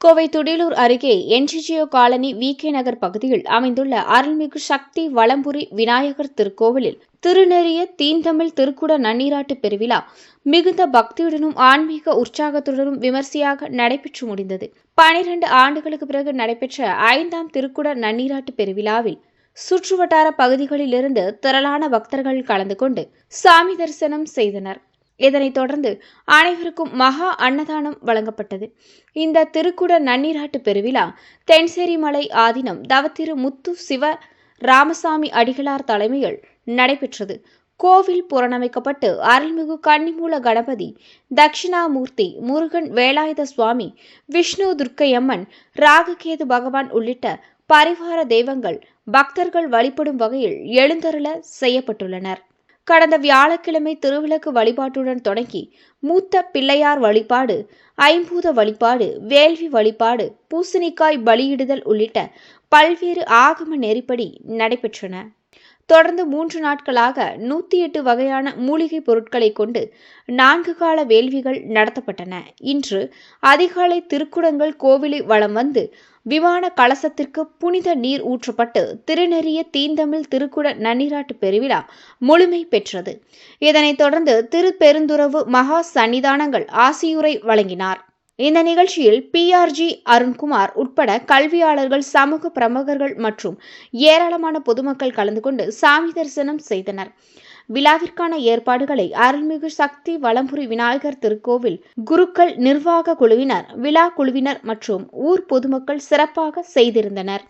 கோவை துடிலூர் அருகே NGGO colony V K Nagar பகுதியில் அமைந்துள்ள அருள்மிகு சக்தி வளம்புரி விநாயகர் திருக்கோவிலில் திருநெறிய தீந்தமிழ் திருக்குட நன்னீராட்டு பெருவிழா மிகுந்த பக்தியுடனும் ஆன்மீக உற்சாகத்துடனும் விமர்சையாக நடைபெற்று முடிந்தது. பனிரெண்டு ஆண்டுகளுக்கு பிறகு நடைபெற்ற ஐந்தாம் திருக்குட நன்னீராட்டு பெருவிழாவில் சுற்றுவட்டார பகுதிகளிலிருந்து திரளான பக்தர்கள் கலந்து கொண்டு சாமி தரிசனம் செய்தனர். இதனைத் தொடர்ந்து அனைவருக்கும் மகா அன்னதானம் வழங்கப்பட்டது. இந்த திருக்குட நன்னீராட்டு பெருவிழா தென்சேரிமலை ஆதீனம் தவத்திரு முத்து சிவ ராமசாமி அடிகளார் தலைமையில் நடைபெற்றது. கோவில் புறணமைக்கப்பட்டு அருள்மிகு கன்னிமூல கணபதி தட்சிணாமூர்த்தி முருகன் வேலாயுத சுவாமி விஷ்ணு துர்க்கையம்மன் ராககேது பகவான் உள்ளிட்ட பரிவார தெய்வங்கள் பக்தர்கள் வழிபடும் வகையில் எழுந்தருள செய்யப்பட்டுள்ளனர். கடந்த வியாழக்கிழமை திருவிளக்கு வழிபாட்டுடன் தொடங்கி மூத்த பிள்ளையார் வழிபாடு ஐம்பூத வழிபாடு வேள்வி வழிபாடு பூசணிக்காய் பலியிடுதல் உள்ளிட்ட பல்வேறு ஆகம நெறிப்படி நடைபெற்றன. தொடர்ந்து மூன்று நாட்களாக நூத்தி எட்டு வகையான மூலிகை பொருட்களை கொண்டு நான்கு கால வேள்விகள் நடத்தப்பட்டன. இன்று அதிகாலை திருக்குடங்கள் கோவிலை வலம் வந்து விமான கலசத்திற்கு புனித நீர் ஊற்றப்பட்டு திருநெறிய தீந்தமிழ் திருக்குட நன்னீராட்டு பெருவிழா முழுமை பெற்றது. இதனைத் தொடர்ந்து திருப்பெருந்துறவு மகா சன்னிதானங்கள் ஆசியுரை வழங்கினார். இந்த நிகழ்ச்சியில் பிஆர்ஜி அருண்குமார் உட்பட கல்வியாளர்கள் சமூக பிரமுகர்கள் மற்றும் ஏராளமான பொதுமக்கள் கலந்து கொண்டு சாமி தரிசனம் செய்தனர். விழாவிற்கான ஏற்பாடுகளை அருள்மிகு சக்தி வளம்புரி விநாயகர் திருக்கோவில் குருக்கள் நிர்வாக குழுவினர் விழா குழுவினர் மற்றும் ஊர் பொதுமக்கள் சிறப்பாக செய்திருந்தனர்.